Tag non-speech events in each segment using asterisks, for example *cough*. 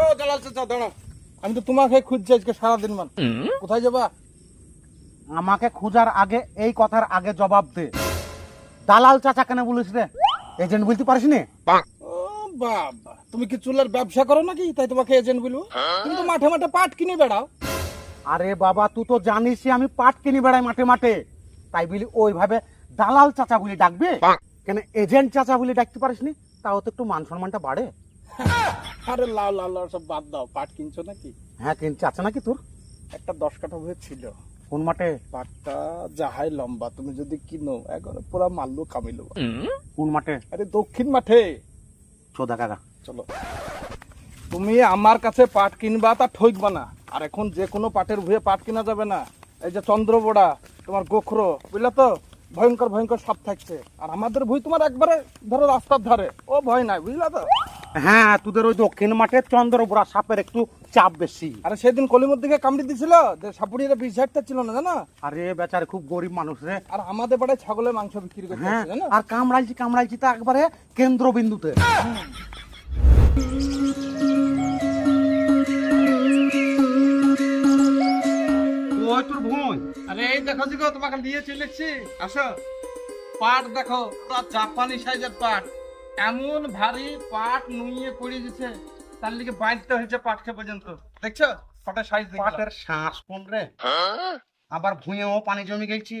ও দালাল চাচা দাঁড়া আমি তো তোমাকে খুঁজছি আজকে সারাদিন মান। কোথায় যাবা? আমাকে খোঁজার আগে এই কথার আগে জবাব দে। দালাল চাচা কেন বলিস রে? এজেন্ট বলতে পারিস নি? বাবা। তুমি কি চুলের ব্যবসা করো নাকি? তাই তোমাকে এজেন্ট বলব। তুমি তো মাঠে মাঠে পাট কিনে বেড়াও। আরে বাবা তুই তো জানিসই আমি পাট কিনি বেড়াই মাঠে মাঠে। তাই বলি ওইভাবে দালাল চাচা বলে ডাকবে? কেন এজেন্ট চাচা বলে ডাকতে পারিস নি? তাও তো একটু মান সম্মানটা বাড়ে। আরে সব বাদ দাও। পাট কিনছো নাকি? হ্যাঁ কিনছে। আছে নাকি তোর? একটা দশ কাঠা হয়ে ছিল। কোন মাঠে? পাটটা যাহাই লম্বা তুমি যদি কিনো একবারে পুরা মাল্লু কামিলো। কোন মাঠে? আরে দক্ষিণ মাঠে। চোদা কাকা চলো। তুমি আমার কাছে পাট কিনবা তা ঠইকবা না। আর এখন যে কোনো পাটের ভুয়ে পাট কিনা যাবে না। এই যে চন্দ্রবোড়া তোমার গোখরো বুঝলে তো? ভয়ঙ্কর ভয়ঙ্কর সাপ থাকছে। আর আমাদের ভুই তোমার একবারে ধরো রাস্তার ধারে। ও ভয় নাই বুঝলা তো? হ্যাঁ তোদের ওই দক্ষিণ মাঠে চন্দ্রপুরা সাপের একটু চাপ বেশি। আরে সেদিন কলিমুর দিকে কামড়ি দিছিল যে সাপুড়িরা বিষ ঝাড়তে ছিল না জানো? আরে বেচারে খুব গরিব মানুষ রে। আর আমাদের বাড়ায় ছাগলের মাংস বিক্রি করতে হ্যাঁ জানো? আর কামড়াইছি কামড়াইছি তা একবারে কেন্দ্রবিন্দুতে। ওই তোর ভুঁই আরে এই দেখো তোমাকে নিয়ে চলেছি আসো। পাট দেখো পুরো জাপানি সাইজের পাট। এমন ভারী পাট নুইয়ে পড়ে গেছে তার লিগে বাঁধতে হয়েছে পাটকে পর্যন্ত। দেখছ? পাটের সাইজ পাটের শ্বাস কম রে আবার ভুঁয়েও পানি জমে গেছি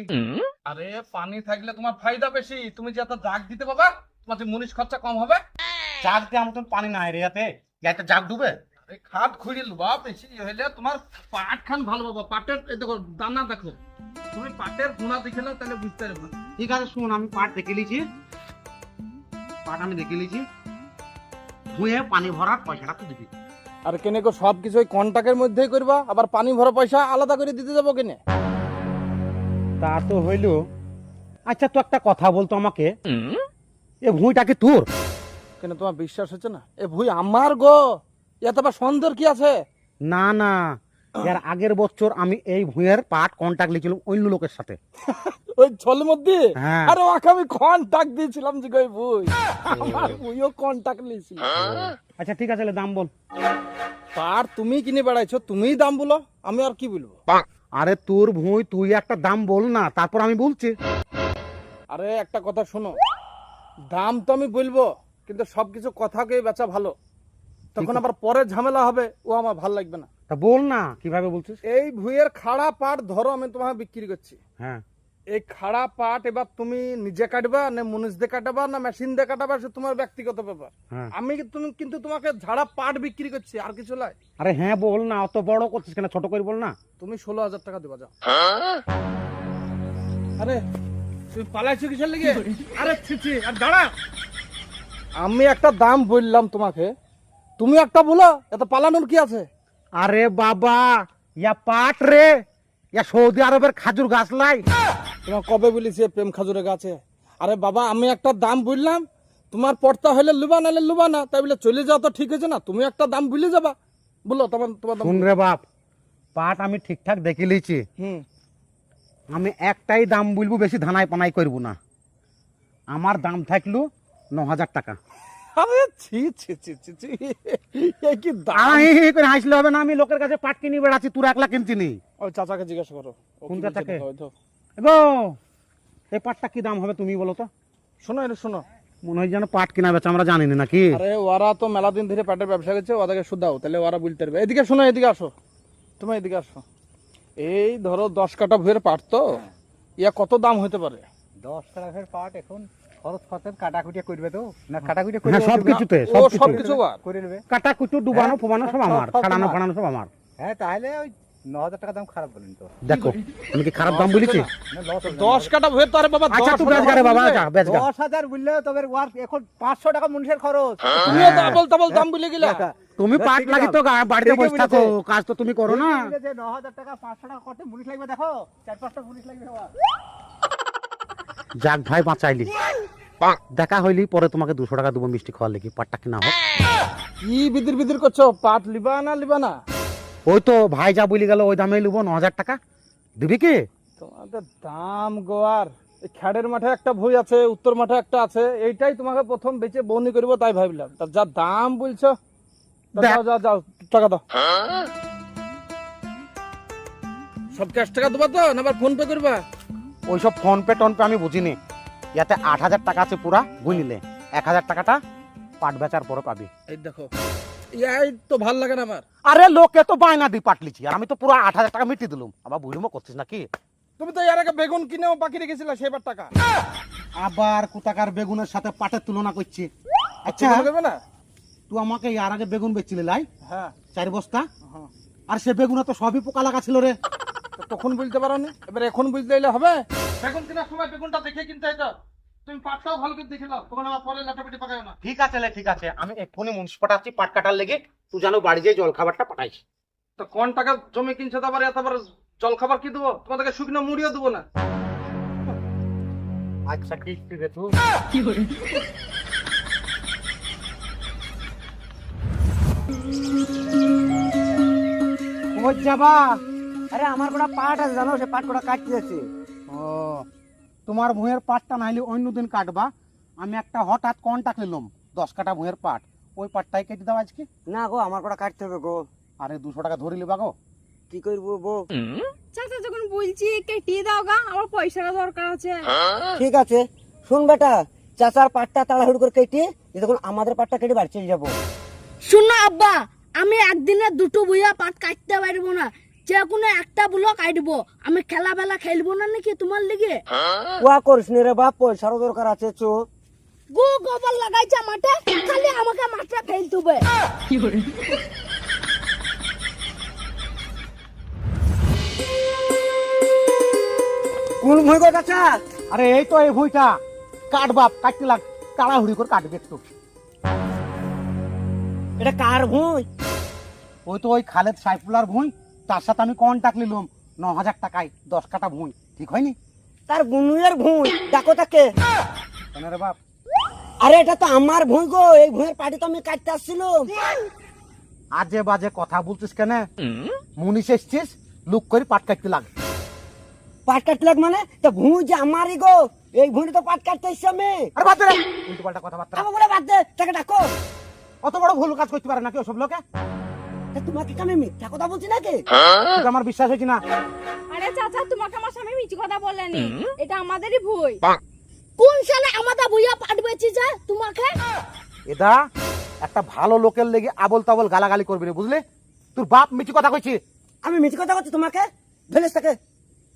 আরে পানি থাকলে তোমার ফায়দা বেশি। তুমি যে এত দাগ দিতে পাবা তোমার যে মুনিশ খরচা কম হবে। জাগ দিয়ে মতন পানি নাই রে ইয়াতে। ইয়াতে জাগ ডুবে। খাট খুঁড়ি লুবা বেশি হইলে তোমার পাট খান ভালো পাবা। পাটের দেখো দানা দেখো। তুমি পাটের গুণা দেখে নাও তাহলে বুঝতে পারবে। ঠিক আছে শুন আমি পাট দেখে লিছি পাট আমি দেখে লিছি ভুঁয়ে পানি ভরার পয়সাটা তো দিবি। আর কেনে কো সব কিছু ওই কন্টাক্টের মধ্যেই করবা? আবার পানি ভরা পয়সা আলাদা করে দিতে যাব কেনে? তা তো হইল। আচ্ছা তো একটা কথা বলতো আমাকে। এ ভুঁইটা কি তোর? কেন তোমার বিশ্বাস হচ্ছে না? এ ভুই আমার গো। এত আবার সন্দেহ কি আছে? না না। এর আগের বছর আমি এই ভুঁয়ের পাট কন্টাক্ট লিখছিলাম অন্য লোকের সাথে। *laughs* ওই ছল মধ্যে? হ্যাঁ। আরে ওকে আমি কন্টাক্ট দিয়েছিলাম যে ওই বই আমার বইও কন্টাক্ট নিয়েছিল আচ্ছা ঠিক আছে তাহলে দাম বল। পার তুমি কিনে বেড়াইছো তুমিই দাম বলো আমি আর কি বলব? আরে তোর ভুঁই তুই একটা দাম বল না তারপর আমি বলছি। আরে একটা কথা শোনো দাম তো আমি বলব কিন্তু সবকিছু কথাকে বেচা ভালো। তখন আবার পরে ঝামেলা হবে ও আমার ভালো লাগবে না। তা বল না কীভাবে বলছিস? এই ভুইয়ের খাড়া পাট ধরো আমি তোমাকে বিক্রি করছি। হ্যাঁ। এই খাড়া পাট এবার তুমি নিজে কাটবা না মুনিশ দিয়ে কাটাবা না মেশিন দিয়ে কাটাবা সে তোমার ব্যক্তিগত ব্যাপার। হ্যাঁ। আমি তুমি কিন্তু তোমাকে ঝাড়া পাট বিক্রি করছি আর কিছু নয় আরে হ্যাঁ বল না অত বড় করছিস কেন ছোট করে বল না। তুমি ষোলো হাজার টাকা দেবা যাও। আরে তুই পালাইছো কিসের লেগে? আরে ছি ছি আর দাঁড়া। আমি একটা দাম বললাম তোমাকে। তুমি একটা বলো এত পালানোর কি আছে? আরে বাবা ইয়া পাট রে। ইয়া সৌদি আরবের খাজুর গাছ লাই। তোমার কবে বলিস এ প্রেম খাজুরের গাছে? আরে বাবা আমি একটা দাম বললাম তোমার পড়তা হলে লুবা নালে লুবা না। তাই বলে চলে যাও তো ঠিক আছে না তুমি একটা দাম ভুলে যাবা। বলো তোমার তোমার দাম শুন রে বাপ পাট আমি ঠিকঠাক দেখে লিছি হুম। আমি একটাই দাম বলব বেশি ধানাই পানাই করব না। আমার দাম থাকল ন হাজার টাকা। আরে ছি ছি ছি ছি ছি। এ কি দাম? করে হাসলে হবে না আমি লোকের কাছে পাট কিনে বেড়াচ্ছি তোর একলা কিনছি নি। ওই চাচাকে জিজ্ঞাসা করো কোন চাচাকে? গো এই পাটটা কি দাম হবে তুমি বলো তো। শোনো এটা শোনো। মনে হয় যেন পাট কিনা বেচা আমরা জানি না নাকি। আরে ওরা তো মেলা দিন ধরে পেটের ব্যবসা করছে ওদেরকে শুধাও তাহলে ওরা বলতে পারবে। এদিকে শোনো এদিকে আসো। তুমি এদিকে আসো। এই ধরো দশ কাটা ভুয়ের পাট তো ইয়া কত দাম হতে পারে? দশ টাকার পাট এখন খরচ খরচ কাটাকুটি করবে তো না কাটাকুটি হ্যাঁ সব কিছুতে সব সব কিছু কিছু করে নেবে কাটা ডুবানো হ্যাঁ, ফোবানো সব সব- আমার সব ফাড়ানো সব আমার হ্যাঁ তাহলে ওই টাকা দাম খারাপ বলেন তো। দেখো আমি কি খারাপ দাম বলেছি? না, লস হবে না। দশ কাটা ভুয়ের তো আরে বাবা আচ্ছা তুই হাজার বাবা বলবে। যা বেচ গা দশ হাজার বললে তবে ওয়ার এখন পাঁচশো টাকা মানুষের খরচ। তুমিও তাবল দাম বলে গেলা। তুমি হ্যাঁ, পাট লাগি তো বাড়িতে বসে থাকো কাজ তো তুমি করো না। যে ন হাজার টাকা পাঁচশো টাকা করতে মুনিশ লাগবে দেখো। চার পাঁচটা মুনিশ লাগবে যাক ভাই বাঁচাইলি। দেখা হইলি পরে তোমাকে দুশো টাকা দেবো মিষ্টি খাওয়ার লেগে পাটটা কিনা হোক। কি বিদির বিদির করছ পাট লিবা না লিবা না? ওই তো ভাই যা বলি গেল ওই দামে লিবো ন হাজার টাকা। দিবি কি? তোমাদের দাম গোয়ার এই খ্যাড়ের মাঠে একটা ভুই আছে উত্তর মাঠে একটা আছে এইটাই তোমাকে প্রথম বেচে বনি করব তাই ভাবলাম। তার যা দাম বলছো যাও যাও যাও টাকা দাও। সব ক্যাশ টাকা দেবা তো না আবার ফোন পে করবা? ওইসব ফোন পে টোন পে আমি বুঝিনি। ইয়াতে আট হাজার টাকা আছে পুরা গুনিলে। এক হাজার টাকাটা পাট বেচার পরে পাবি। এই দেখো এই তো ভালো লাগে না আমার। আরে লোকে তো বায়না দি পাট লিচি আর আমি তো পুরো আট হাজার টাকা মিটিয়ে দিলুম। আবার বুঝিমো করছিস নাকি? তুমি তো এর আগে বেগুন কিনেও বাকি রেখেছিলে সেবার টাকা। আবার কোথাকার বেগুনের সাথে পাটের তুলনা করছি? আচ্ছা। আচ্ছা। দেবে না? তুই আমাকে ইয়ার আগে বেগুন বেচছিলি লাই? হ্যাঁ। চার বস্তা? হ্যাঁ। আর সে বেগুনে তো সবই পোকা লাগা ছিল রে। তখন বুঝতে পারো নি এবার এখন বুঝতে এলে হবে। বেগুন কেনার সময় বেগুনটা দেখে কিনতে হতো তুমি পাটটাও ভালো করে দেখে নাও তখন আমার পরে লাটাপিটি পাকায় না। ঠিক আছে লে, ঠিক আছে। আমি এক্ষুনি মুন্সি পাঠাচ্ছি পাট কাটার লেগে তুই জানো বাড়ি যেয়ে জল খাবারটা পাঠাইস। তো কোন টাকা জমি কিনছে জল খাবার কি দেবো? তোমাদেরকে শুকনো মুড়িও দেবো না। আচ্ছা ঠিক ঠিক আছে তুই কই যাবা আরে আমার কটা পাট আছে জানো? সে পাট কটা কাটতে যাচ্ছে। ও তোমার ভুঁয়ের পাটটা নাইলে অন্য দিন কাটবা। আমি একটা হঠাৎ কন্টাক্ট নিলাম দশ কাটা ভুঁয়ের পাট। ওই পাটটাই কেটে দাও আজকে। না গো আমার কটা কাটতে হবে গো। আরে দুশো টাকা ধরে লিবা গো। কি করব বউ চাচা যখন বলছি কেটিয়ে দাও গা আমার পয়সাটা দরকার আছে। ঠিক আছে। শুন বেটা চাচার পাটটা তাড়াহুড়ো করে কেটে তখন আমাদের পাটটা কেটে বাড়ি চলে যাব। শুনো আব্বা আমি একদিনে দুটো বইয়া পাট কাটতে পারব না। যে কোনো একটা বুলো কাটবো আমি খেলা বেলা খেলব না নাকি তোমার লিগে? ওয়া করিস নি রে বাপ পয়সারও দরকার আছে চো। গু গোবর লাগাইছে মাঠে খালি আমাকে মাঠে ফেল তুবে কোন ভুঁই গো চাচা। আরে এই তো এই ভুঁইটা। কাট বাপ কাটতে লাগ তাড়াহুড়ি করে কাটবে একটু। এটা কার ভুঁই? ওই তো ওই খালেদ সাইফুলার ভুঁই। তার সাথে আমি কন্টাক্ট নিলাম। ন হাজার টাকায় দশ কাটা ভুঁই। ঠিক হয়নি? তার গুনুয়ের ভুঁই। ডাকো তাকে। কেন রে বাপ? আরে এটা তো আমার ভুঁই গো এই ভুঁইয়ের পাটি তো আমি কাটতে আসছিলাম। আজে বাজে কথা বলছিস কেন? মুনিশ এসছিস লুক করে পাট কাটতে লাগে। পাট কাটতে লাগ মানে? তো ভুঁই যে আমারই গো এই ভুঁইটা তো পাট কাটতে এসছি আমি। আরে বাদ দে উল্টো পাল্টা কথাবার্তা। আমার বলে বাদ দে তাকে ডাকো। অত বড় ভুল কাজ করতে পারে নাকি ওসব লোকে? তা তোমাকে কি আমি মিথ্যা কথা বলছি নাকি? এটা আমার বিশ্বাস হয়েছে না। আরে চাচা তোমাকে আমার স্বামী মিছি কথা বলেনি। এটা আমাদেরই ভুই কোন সালে আমাদের বইয়া পাট বেচি তোমাকে? এটা একটা ভালো লোকের লেগে আবল তাবল গালাগালি করবি রে বুঝলি? তোর বাপ মিছি কথা কইছি। আমি মিথ্যা কথা বলছি তোমাকে? ধরেছ তাকে।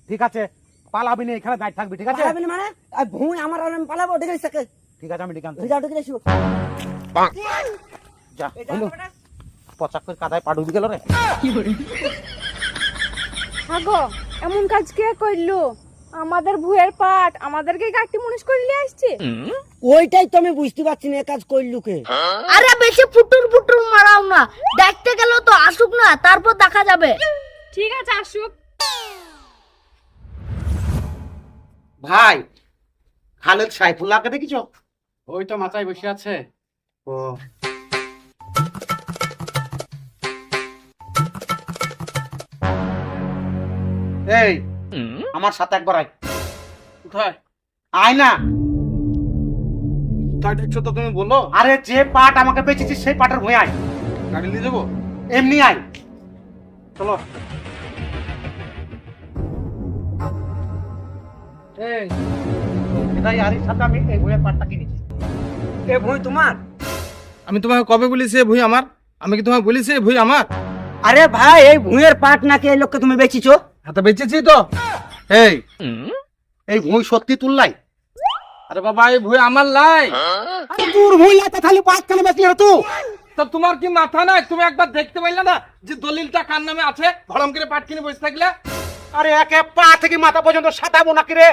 ঠিক আছে পালাবি না এখানে দাঁড়িয়ে থাকবি ঠিক আছে? পালাবি না মানে? আর ভুঁই আমার আর আমি পালাবো ডেকে তাকে? ঠিক আছে আমি ডেকে আনছি। যাও ডেকে এসো। যা হইল পচা করে কাদায় পা ডুবে গেল রে। আগো এমন কাজ কে করল? আমাদের ভুয়ের পাট আমাদেরকে কাটি মুনিশ করলে আসছে? ওইটাই তো আমি বুঝতে পারছি না এ কাজ করলু কে। আরে বেশি ফুটুর ফুটুর মারাও না। দেখতে গেল তো আসুক না তারপর দেখা যাবে। ঠিক আছে আসুক। ভাই খালেদ সাইফুল্লাহকে দেখিছ? ওই তো মাথায় বসে আছে। ও এই আমার সাথে একবার আয়। কোথায় আয় না। কোথায় দেখছ তো তুমি বলো আরে যে পাট আমাকে বেচেছিস সেই পাটের ভুঁয়ে আয়। গাড়ি নিয়ে যাব? এমনি আয়। চলো। এই এটাই আরির সাথে আমি এই ভুঁয়ের পাটটা কিনেছি। এ ভুঁই তোমার? আমি তোমাকে কবে বলেছি এ ভুই আমার? আমি কি তোমাকে বলেছি এ ভুই আমার? আরে ভাই এই ভুঁইয়ের পাট নাকি এই লোককে তুমি বেচিছো? হাতে বেঁচেছি তো? এই এই ভুঁই সত্যি তুললাই আরে বাবা এই ভুই আমার লাই। আরে তোর ভুঁই লাইতে খালি পাট কেন বেচলি তো তোমার কি মাথা নাই? তুমি একবার দেখতে পাইলে না যে দলিলটা কার নামে আছে? ভরম করে পাট কিনে বসে থাকলে? আরে একে পা থেকে মাথা পর্যন্ত সাতাবো নাকি রে?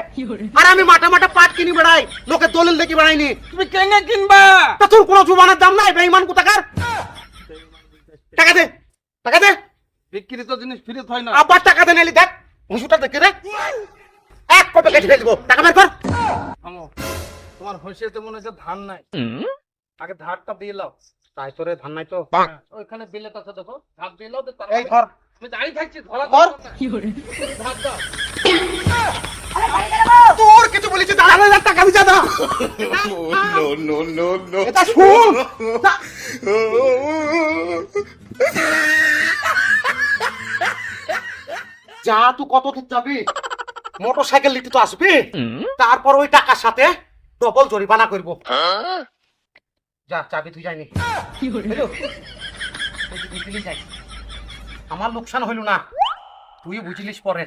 আর আমি মাঠে মাঠে পাট কিনি বেড়াই লোকে দলিল দেখি বেড়াইনি। তুমি কেনে কিনবা? তা তোর কোনো জুবানের দাম নাই বেঈমান কোথাকার? টাকা দে টাকা দে। বিক্রিত জিনিস ফিরত হয় না। আবার টাকা দে নাইলি দেখ হুসুটা দেখে রে এক কপে কেটে ফেলব। টাকা বের কর। থামো। তোমার হইসেতে মনে হচ্ছে ধান নাই। আগে ধারটা দিয়ে লাও। তাই তোরে ধান নাই তো। ওইখানে বিলেত আছে দেখো। ধার দিয়ে লাও এই ধর। আমি দাঁড়িয়ে থাকছি ধরা ধর। ধার দাও। তোর কিছু বলেছি দাঁড়া না টাকা দিছা দাও no, no, no, no. এটা শুন। *laughs* *laughs* যা তুই কত দূর যাবি? মোটর সাইকেল নিতে তো আসবি? তারপর ওই টাকার সাথে ডবল জরিমানা করব। যা চাবি তুই যাইনি। আমার লোকসান হইল না। তুই বুঝলিস পরে।